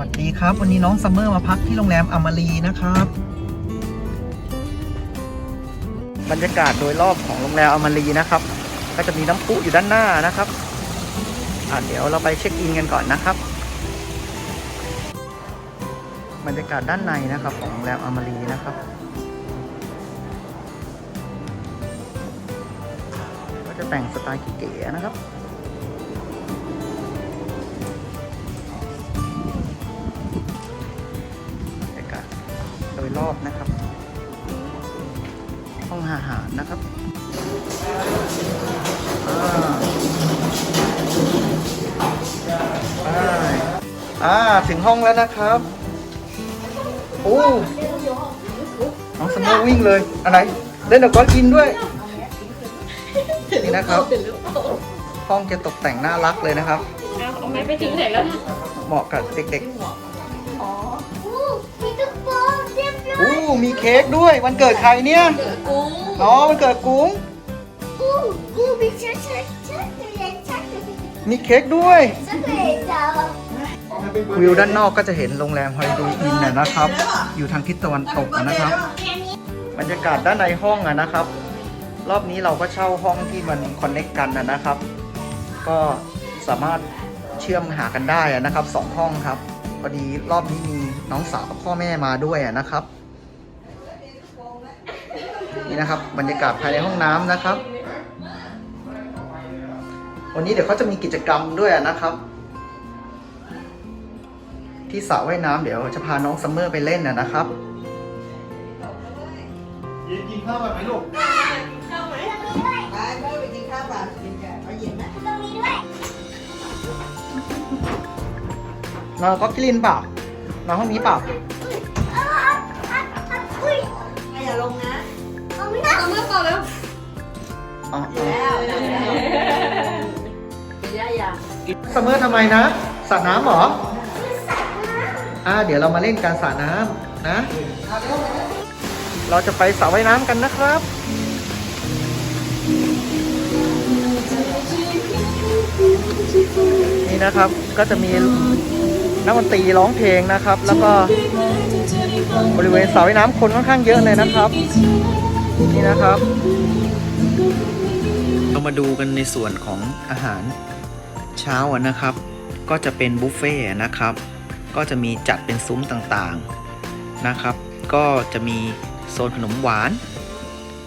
นะครับ วันนี้น้องซัมเมอร์มาพักที่โรงแรมอมารีนะครับ บรรยากาศโดยรอบของโรงแรมอมารีนะครับ ก็จะมีน้ำพุอยู่ด้านหน้านะครับอะเดี๋ยวเราไปเช็คอินกันก่อนนะครับ บรรยากาศด้านในนะครับของโรงแรมอมารีนะครับก็จะแต่งสไตล์เก๋ๆนะครับ รอบนะครับ ห้องอาหารนะครับอ่าอ่าอ่าถึงห้องแล้วนะครับโอ้น้องสมอวิ่งเลยอะไรเล่นดอกก้อนกินด้วยนี่นะครับ ห้องจะตกแต่งน่ารักเลยนะครับ เอาไม้ไปทิ้งไหนแล้วนะเหมาะกับเด็กอู้ มีเค้กด้วย วันเกิดใครเนี่ยกุ้งอ๋อวันเกิดกุ้งอู้อู้มีช็อกโกแลตช็อกโกแลตช็อกโกแลตมีเค้กด้วยช็อกโกแลตจ้าวิวด้านนอกก็จะเห็นโรงแรมฮอลิเดย์อินนะนะครับ อยู่ทางทิศตะวันตกอะนะครับ บรรยากาศด้านในห้องอะนะครับ รอบนี้เราก็เช่าห้องที่มันคอนเน็กกันนะนะครับ ก็สามารถเชื่อมหากันได้อะนะครับสองห้องครับพอดีรอบนี้มีน้องสาวกับพ่อแม่มาด้วยอะนะครับ นี่นะครับบรรยากาศภายในห้องน้ำนะครับ วันนี้เดี๋ยวเขาจะมีกิจกรรมด้วยอะนะครับ ที่สระว่ายน้ำเดี๋ยวจะพาน้องซัมเมอร์ไปเล่นนะนะครับยินกินข้าวแบบไหมลูกไปเมื่อไปกินข้าวป่ะกินแกะเอาหยิบนะตรงนี้ด้วยนอนก็กลินเปล่านอนห้องนี้เปล่าอ้าวอ้าวอ้าวอุ้ยให้อย่าลงนะ เอาไม่ได้เอาเมื่อก่อนแล้วอ๋อแล้วกินได้ยังซัมเมอร์ทำไมนะสระน้ำเหรออ่าเดี๋ยวเรามาเล่นการสระน้ำนะ เราจะไปสระว่ายน้ำกันนะครับ นี่นะครับก็จะมีนักดนตรีร้องเพลงนะครับ แล้วก็บริเวณสระว่ายน้ำคนค่อนข้างเยอะเลยนะครับ นี่นะครับ เรามาดูกันในส่วนของอาหารเช้านะครับ ก็จะเป็นบุฟเฟ่ต์นะครับ ก็จะมีจัดเป็นซุ้มต่างๆนะครับ ก็จะมีโซนขนมหวาน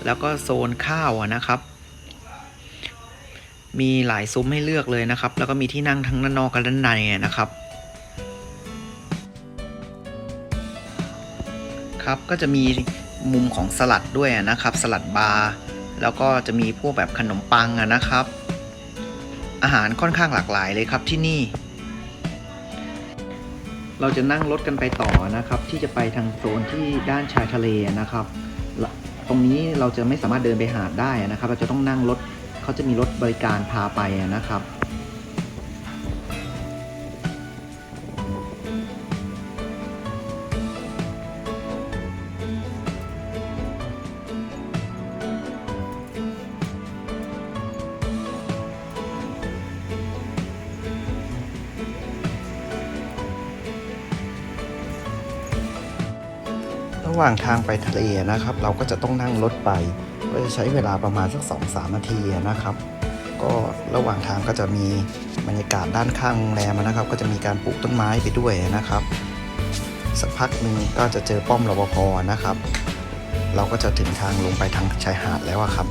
แล้วก็โซนข้าวนะครับ มีหลายซุ้มให้เลือกเลยนะครับ แล้วก็มีที่นั่งทั้งด้านนอกกับด้านในนะครับครับก็จะมี มุมของสลัดด้วยนะครับ สลัดบาร์แล้วก็จะมีพวกแบบขนมปังนะครับ อาหารค่อนข้างหลากหลายเลยครับที่นี่ เราจะนั่งรถกันไปต่อนะครับ ที่จะไปทางโซนที่ด้านชายทะเลนะครับ ตรงนี้เราจะไม่สามารถเดินไปหาดได้นะครับ เราจะต้องนั่งรถเขาจะมีรถบริการพาไปนะครับ ระหว่างทางไปทะเลนะครับ เราก็จะต้องนั่งรถไป ก็จะใช้เวลาประมาณสัก2อสานาทีนะครับ ก็ระหว่างทางก็จะมีบรรยากาศด้านข้างโรงแรมนะครับ ก็จะมีการปลูกต้นไม้ไปด้วยนะครับ สักพักหนึ่งก็จะเจอป้อมรปภนะครับ เราก็จะถึงทางลงไปทางชายหาดแล้วครับ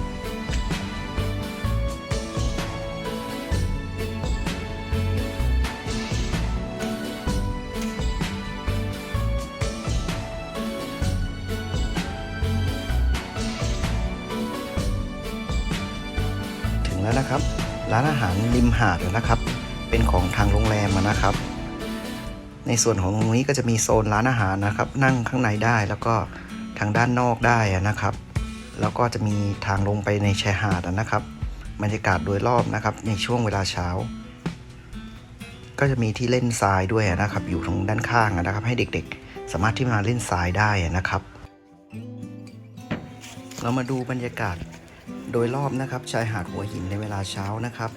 แล้วนะครับ ร้านอาหารริมหาดนะครับ เป็นของทางโรงแรมนะครับ ในส่วนของตรงนี้ก็จะมีโซนร้านอาหารนะครับ นั่งข้างในได้แล้วก็ทางด้านนอกได้นะครับ แล้วก็จะมีทางลงไปในชายหาดนะครับบรรยากาศโดยรอบนะครับ ในช่วงเวลาเช้า ก็จะมีที่เล่นทรายด้วยนะครับ อยู่ตรงด้านข้างนะครับ ให้เด็กๆ สามารถที่มาเล่นทรายได้นะครับ เรามาดูบรรยากาศ โดยรอบนะครับชายหาดหัวหินในเวลาเช้านะครับ